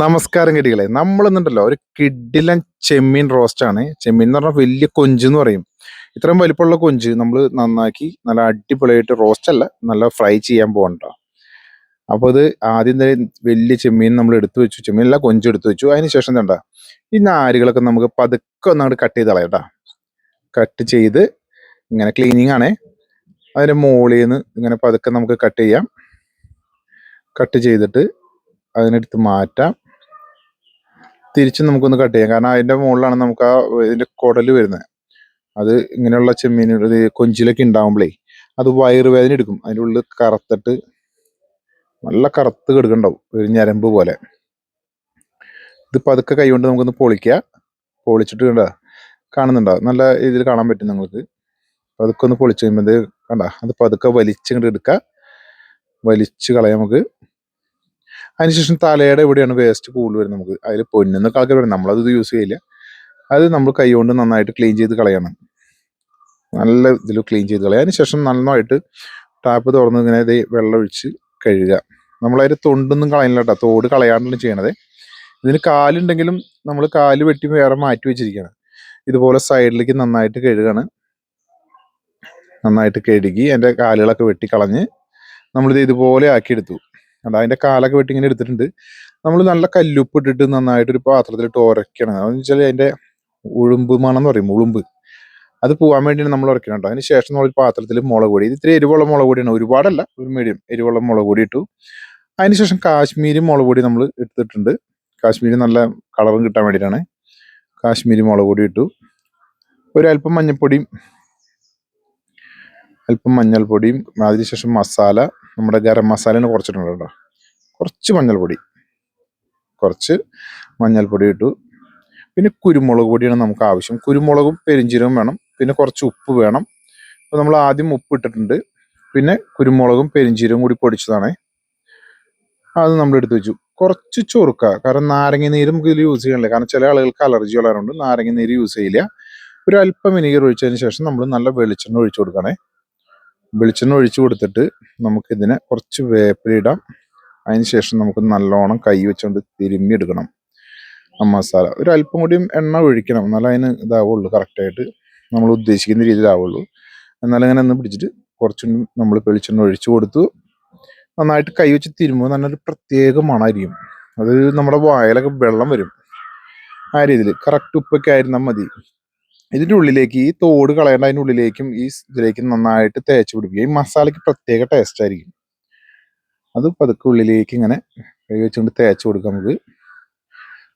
നമസ്കാരം കടികളെ നമ്മളിന്നുണ്ടല്ലോ ഒരു കിഡിലൻ ചെമ്മീൻ റോസ്റ്റ് ആണ് ചെമ്മീൻ എന്ന് പറഞ്ഞാൽ വലിയ കൊഞ്ച് എന്ന് പറയും. ഇത്രയും വലിപ്പമുള്ള കൊഞ്ച് നമ്മൾ നന്നാക്കി നല്ല അടിപൊളിയായിട്ട് റോസ്റ്റ് അല്ല നല്ല ഫ്രൈ ചെയ്യാൻ പോകണ്ട. അപ്പോൾ ഇത് ആദ്യം തന്നെ വലിയ ചെമ്മീൻ നമ്മൾ എടുത്തു വെച്ചു. ചെമ്മീൻ എല്ലാം കൊഞ്ച് എടുത്തു വെച്ചു. അതിന് ശേഷം എന്താ ഈ നാരുകളൊക്കെ നമുക്ക് പതുക്കെ ഒന്നങ്ങോട്ട് കട്ട് ചെയ്ത് കളയട്ടാ കട്ട് ചെയ്ത് ഇങ്ങനെ ക്ലീനിങ് ആണേ. അതിന്റെ മുകളിൽ നിന്ന് ഇങ്ങനെ പതുക്കെ നമുക്ക് കട്ട് ചെയ്യാം. കട്ട് ചെയ്തിട്ട് അതിനെടുത്ത് മാറ്റാം. തിരിച്ച് നമുക്കൊന്ന് കട്ട് ചെയ്യാം. കാരണം അതിന്റെ മുകളിലാണ് നമുക്ക് ആ ഇതിന്റെ കുടൽ വരുന്നത്. അത് ഇങ്ങനെയുള്ള ചെമ്മീൻ കൊഞ്ചിലൊക്കെ ഉണ്ടാകുമ്പോഴേ അത് വയറുവേദന എടുക്കും. അതിന്റെ ഉള്ളിൽ കറുത്തിട്ട് നല്ല കറുത്ത് കിടക്കണ്ടാവും ഒരു ഞരമ്പ് പോലെ. ഇത് പതുക്കെ കൈ കൊണ്ട് നമുക്കൊന്ന് പൊളിക്കുക. പൊളിച്ചിട്ട് കണ്ട? കാണുന്നുണ്ടാവും നല്ല ഇതിൽ കാണാൻ പറ്റും നിങ്ങൾക്ക്. പതുക്കെ ഒന്ന് പൊളിച്ച് കഴിയുമ്പോൾ കണ്ട? അത് പതുക്കെ വലിച്ചിങ്ങോട്ട് എടുക്കുക. വലിച്ച് കളയാം നമുക്ക്. അതിനുശേഷം തലയുടെ എവിടെയാണ് വേസ്റ്റ് കൂടുതൽ വരുന്നത് നമുക്ക്. അതിൽ പൊന്നുന്നൊക്കെ കളക്കി വരും. നമ്മളത് യൂസ് ചെയ്യില്ല. അത് നമ്മൾ കൈ കൊണ്ട് നന്നായിട്ട് ക്ലീൻ ചെയ്ത് കളയണം. നല്ല ഇതിൽ ക്ലീൻ ചെയ്ത് കളയാം. അതിനുശേഷം നന്നായിട്ട് ടാപ്പ് തുറന്ന് ഇങ്ങനെ ഇത് വെള്ളം ഒഴിച്ച് കഴുകുക. നമ്മളതിന്റെ തൊണ്ടൊന്നും കളയുന്നില്ല കേട്ടോ. തോട് കളയാണ്ടാണ് ചെയ്യണത്. ഇതിന് കാലുണ്ടെങ്കിലും നമ്മൾ കാൽ വെട്ടി വേറെ മാറ്റി വെച്ചിരിക്കുകയാണ്. ഇതുപോലെ സൈഡിലേക്ക് നന്നായിട്ട് കഴുകണം. നന്നായിട്ട് കഴുകി എന്റെ കാലുകളൊക്കെ വെട്ടി കളഞ്ഞ് നമ്മളിത് ഇതുപോലെ ആക്കിയെടുത്തു. അത് അതിന്റെ കാലൊക്കെ വെട്ടി ഇങ്ങനെ എടുത്തിട്ടുണ്ട്. നമ്മൾ നല്ല കല്ലുപ്പ് ഇട്ടിട്ട് നന്നായിട്ട് ഒരു പാത്രത്തിലിട്ട് ഉരയ്ക്കണം അതെന്ന് വെച്ചാൽ അതിന്റെ ഉളുമ്പ് മണം എന്ന് പറയും ഉളുമ്പ്. അത് പോകാൻ വേണ്ടിയാണ് നമ്മൾ ഉറക്കണം കേട്ടോ. അതിന് ശേഷം നമ്മൾ പാത്രത്തിൽ മുളക് പൊടി ഇത് ഇത്തിരി എരിവുള്ള മുളക് പൊടിയാണ്. ഒരുപാടല്ല ഒരു മീഡിയം എരിവുള്ള മുളക് പൊടി ഇട്ടു. അതിനുശേഷം കാശ്മീരി മുളക് പൊടി നമ്മൾ എടുത്തിട്ടുണ്ട്. കാശ്മീരി നല്ല കളറും കിട്ടാൻ വേണ്ടിയിട്ടാണ് കാശ്മീരി മുളക് പൊടി ഇട്ടു. ഒരല്പം മഞ്ഞൾപ്പൊടിയും അല്പം മഞ്ഞൾപ്പൊടിയും അതിനുശേഷം മസാല നമ്മുടെ ഗരം മസാലയിൽ കുറച്ചിട്ടുണ്ട് കേട്ടോ. കുറച്ച് മഞ്ഞൾപ്പൊടി. കുറച്ച് മഞ്ഞൾപ്പൊടി ഇട്ടു. പിന്നെ കുരുമുളക് പൊടിയാണ് നമുക്ക് ആവശ്യം. കുരുമുളകും പെരിഞ്ചീരകവും വേണം. പിന്നെ കുറച്ച് ഉപ്പ് വേണം. അപ്പോൾ നമ്മൾ ആദ്യം ഉപ്പ് ഇട്ടിട്ടുണ്ട്. പിന്നെ കുരുമുളകും പെരിഞ്ചീരകവും കൂടി പൊടിച്ചതാണ്. അത് നമ്മൾ എടുത്തു വെച്ചു. കുറച്ച് ചൊറുക്ക. കാരണം നാരങ്ങ നീര് നമുക്ക് ഇതിൽ യൂസ് ചെയ്യണില്ല കാരണം ചില ആളുകൾക്ക് അലർജി ഉള്ളവരുണ്ട്. നാരങ്ങ നീര് യൂസ് ചെയ്യില്ല. ഒരു അല്പം വിനീഗർ ഒഴിച്ചതിന് ശേഷം നമ്മൾ നല്ല വെളിച്ചെണ്ണ ഒഴിച്ചു കൊടുക്കണേ വെളിച്ചെണ്ണ ഒഴിച്ചു കൊടുത്തിട്ട് നമുക്കിതിനെ കുറച്ച് വേപ്പിലിടാം അതിന് ശേഷം നമുക്ക് നല്ലോണം കൈ വെച്ചുകൊണ്ട് തിരുമ്മി എടുക്കണം. ആ മസാല. ഒരു അല്പം കൂടിയും എണ്ണ ഒഴിക്കണം. എന്നാലും അതിന് ഇതാവുള്ളൂ കറക്റ്റായിട്ട് നമ്മൾ ഉദ്ദേശിക്കുന്ന രീതിയിലാവുള്ളൂ എന്നാലും അങ്ങനെ ഒന്ന് പിടിച്ചിട്ട് കുറച്ചും നമ്മൾ വെളിച്ചെണ്ണ ഒഴിച്ചു കൊടുത്തു. നന്നായിട്ട് കൈ വെച്ച് തിരുമ്പോൾ നല്ലൊരു പ്രത്യേക മണമായിരിക്കും അത് നമ്മുടെ വായലൊക്കെ വെള്ളം വരും. ആ രീതിയിൽ. കറക്റ്റ് ഉപ്പൊക്കെ ആയിരുന്നാൽ മതി. ഇതിന്റെ ഉള്ളിലേക്ക് ഈ തോട് കളയേണ്ട അതിന്റെ ഉള്ളിലേക്കും ഈ ഇതിലേക്കും നന്നായിട്ട് തേച്ച് പിടിപ്പിക്കുക. ഈ മസാലയ്ക്ക് പ്രത്യേക ടേസ്റ്റ് ആയിരിക്കും. അത് പതുക്കെ ഉള്ളിലേക്ക് ഇങ്ങനെ കൈ വെച്ചുകൊണ്ട് തേച്ച് കൊടുക്കാം നമുക്ക്.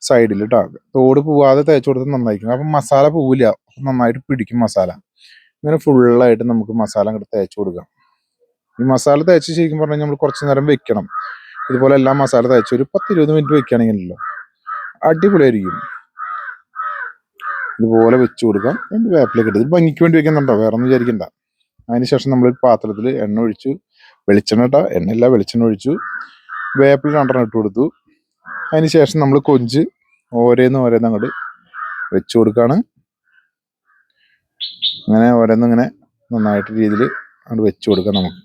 സൈഡിൽ ഇട്ടാ തോട് പോവാതെ തേച്ച് കൊടുത്ത് നന്നായിരിക്കും. അപ്പം മസാല പോവില്ല. നന്നായിട്ട് പിടിക്കും മസാല. ഇങ്ങനെ ഫുള്ളായിട്ട് നമുക്ക് മസാല അങ്ങോട്ട് തേച്ച് കൊടുക്കാം. ഈ മസാല തേച്ച് ശരിക്കും പറഞ്ഞാൽ നമ്മൾ കുറച്ച് നേരം വെക്കണം. ഇതുപോലെ എല്ലാ മസാല തേച്ച് ഒരു പത്ത് ഇരുപത് മിനിറ്റ് വെക്കുകയാണെങ്കിലല്ലോ. അടിപൊളിയായിരിക്കും. ഇതുപോലെ വെച്ച് കൊടുക്കാം. എന്നിട്ട് വേപ്പിലേക്ക് ഇട്ട്. ഇത് ഭംഗിക്ക് വേണ്ടി വെക്കുന്നുണ്ടോ? വേറെ ഒന്നും വിചാരിക്കണ്ട അതിനുശേഷം നമ്മൾ പാത്രത്തിൽ എണ്ണ ഒഴിച്ചു. വെളിച്ചെണ്ണ ഇട്ട എണ്ണയില്ല വെളിച്ചെണ്ണ ഒഴിച്ചു. വേപ്പിൽ രണ്ടെണ്ണം ഇട്ട് കൊടുത്തു. അതിനുശേഷം നമ്മൾ കൊഞ്ച് ഓരോന്ന് ഓരോന്ന് അങ്ങോട്ട് വെച്ച് കൊടുക്കാണ്. അങ്ങനെ ഓരോന്ന് ഇങ്ങനെ നന്നായിട്ട് രീതിയിൽ അങ്ങോട്ട് വെച്ച് കൊടുക്കാം നമുക്ക്.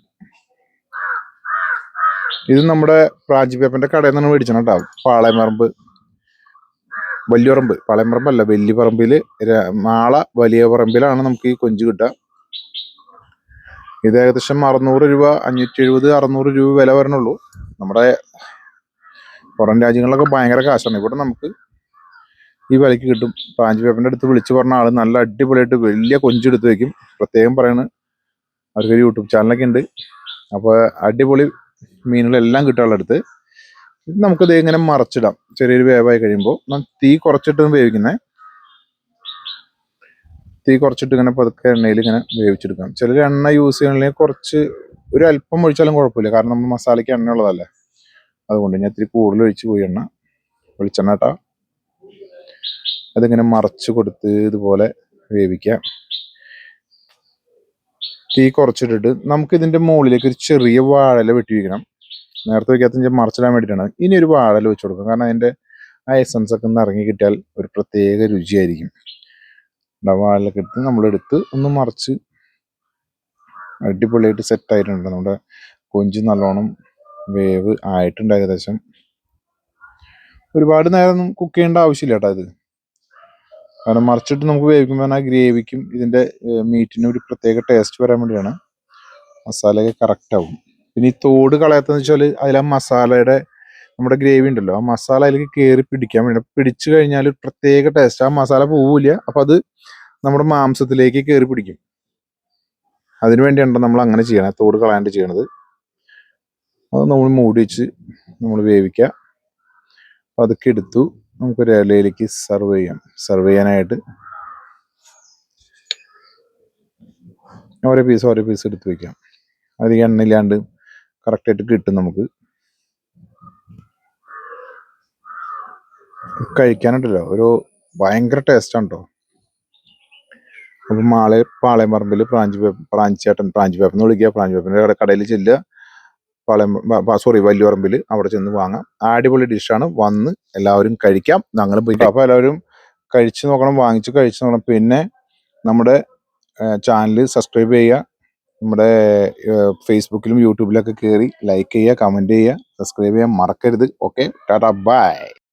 ഇത് നമ്മുടെ പ്രാഞ്ചിപ്പേപ്പന്റെ കടയിൽ നിന്നാണ് മേടിച്ചത് കേട്ടോ. പാളയമറമ്പ് വലിയപറമ്പ് പാളയംപറമ്പല്ല വലിയ പറമ്പിൽ മാള വലിയ പറമ്പിലാണ് നമുക്ക് ഈ കൊഞ്ച് കിട്ടുക. ഇത് ഏകദേശം അറുന്നൂറ് രൂപ അഞ്ഞൂറ്റി എഴുപത് അറുന്നൂറ് രൂപ വില വരണുള്ളൂ. നമ്മുടെ പുറം രാജ്യങ്ങളിലൊക്കെ ഭയങ്കര കാശാണ്. ഇവിടെ നമുക്ക് ഈ വിലക്ക് കിട്ടും. പാഞ്ചി പേപ്പറിന്റെ അടുത്ത് വിളിച്ചു പറഞ്ഞ ആൾ നല്ല അടിപൊളിയായിട്ട് വലിയ കൊഞ്ച് എടുത്ത് വയ്ക്കും പ്രത്യേകം പറയണ്. അവർക്കൊരു യൂട്യൂബ് ചാനലൊക്കെ ഉണ്ട്. അപ്പോൾ അടിപൊളി മീനുകളെല്ലാം കിട്ടും ആളുടെ അടുത്ത്. ഇത് നമുക്കിത് ഇങ്ങനെ മറച്ചിടാം. ചെറിയൊരു വേവായി കഴിയുമ്പോൾ. തീ കുറച്ചിട്ട് വേവിക്കുന്നത് തീ കുറച്ചിട്ട് ഇങ്ങനെ പതുക്കെ എണ്ണയിൽ ഇങ്ങനെ വേവിച്ചെടുക്കാം. ചിലർ എണ്ണ യൂസ് ചെയ്യണമെങ്കിൽ കുറച്ച് ഒരു അല്പം ഒഴിച്ചാലും കുഴപ്പമില്ല. കാരണം നമ്മൾ മസാലയ്ക്ക് എണ്ണ ഉള്ളതല്ലേ. അതുകൊണ്ട് ഞാൻ ഇത്തിരി കൂടുതൽ ഒഴിച്ച് പോയി എണ്ണ. വെളിച്ചെണ്ണ കേട്ടോ അതിങ്ങനെ മറച്ച് കൊടുത്ത് ഇതുപോലെ വേവിക്കാം. തീ കുറച്ചിട്ടിട്ട് നമുക്ക് ഇതിന്റെ മുകളിലേക്ക് ഒരു ചെറിയ വാഴല വെട്ടി വയ്ക്കണം. നേരത്തെ വയ്ക്കാത്ത മറച്ചിടാൻ വേണ്ടിയിട്ടാണ്. ഇനി ഒരു വാഴൽ വെച്ച് കൊടുക്കും. കാരണം അതിന്റെ ആ എസൻസ് ഒക്കെ ഒന്ന് ഇറങ്ങി കിട്ടിയാൽ ഒരു പ്രത്യേക രുചിയായിരിക്കും. വാഴലൊക്കെ എടുത്ത് നമ്മളെടുത്ത് ഒന്ന് മറിച്ച് അടിപൊളിയായിട്ട് സെറ്റ് ആയിട്ടുണ്ട്. നമ്മുടെ കൊഞ്ച് നല്ലോണം വേവ് ആയിട്ടുണ്ട് ഏകദേശം. ഒരുപാട് നേരം കുക്ക് ചെയ്യേണ്ട ആവശ്യമില്ല കേട്ടോ ഇത്. കാരണം മറിച്ചിട്ട് നമുക്ക് വേവിക്കുമ്പോൾ ആ ഗ്രേവിക്കും ഇതിന്റെ മീറ്റിനും ഒരു പ്രത്യേക ടേസ്റ്റ് വരാൻ വേണ്ടിയാണ് മസാലയൊക്കെ കറക്റ്റ് ആവും. പിന്നെ ഈ തോട് കളയാത്തതെന്ന് വെച്ചാൽ അതിൽ ആ മസാലയുടെ നമ്മുടെ ഗ്രേവി ഉണ്ടല്ലോ ആ മസാല അതിലേക്ക് കയറി പിടിക്കാൻ വേണ്ടി. പിടിച്ചു കഴിഞ്ഞാൽ ഒരു പ്രത്യേക ടേസ്റ്റ് ആ മസാല പോവില്ല. അപ്പം അത് നമ്മുടെ മാംസത്തിലേക്ക് കയറി പിടിക്കും. അതിനു വേണ്ടിയാണ് നമ്മൾ അങ്ങനെ ചെയ്യണത് തോട് കളയാണ്ട് ചെയ്യണത്. അത് നമ്മൾ മൂടി വെച്ച് നമ്മൾ വേവിക്കുക. അതൊക്കെ എടുത്തു നമുക്കൊരു ഇലയിലേക്ക് സെർവ് ചെയ്യാം. സെർവ് ചെയ്യാനായിട്ട് ഓരോ പീസ് ഓരോ പീസ് എടുത്ത് വെക്കാം. അധികം എണ്ണയില്ലാണ്ട് കറക്റ്റായിട്ട് കിട്ടും നമുക്ക്. കഴിക്കാനുണ്ടല്ലോ. ഒരു ഭയങ്കര ടേസ്റ്റാണ് കേട്ടോ അപ്പം മാളെ പാളയംപറമ്പിൽ പ്രാഞ്ചി പ്രാഞ്ചി പ്രാഞ്ചേട്ടൻ പ്രാഞ്ചി പേപ്പർ എന്ന് വിളിക്കുക. പ്രാഞ്ചി പേപ്പറിന്റെ കടയിൽ ചെല്ലുക. പാളയം സോറി വലിയപറമ്പിൽ അവിടെ ചെന്ന് വാങ്ങാം. അടിപൊളി ഡിഷാണ് വന്ന് എല്ലാവരും കഴിക്കാം. ഞങ്ങൾ പോയി അപ്പോൾ എല്ലാവരും കഴിച്ച് നോക്കണം വാങ്ങിച്ച് കഴിച്ച് നോക്കണം. പിന്നെ നമ്മുടെ ചാനൽ സബ്സ്ക്രൈബ് ചെയ്യുക. നമ്മുടെ ഫേസ്ബുക്കിലും യൂട്യൂബിലൊക്കെ കയറി ലൈക്ക് ചെയ്യുക കമന്റ് ചെയ്യുക സബ്സ്ക്രൈബ് ചെയ്യാൻ മറക്കരുത്. Okay tata bye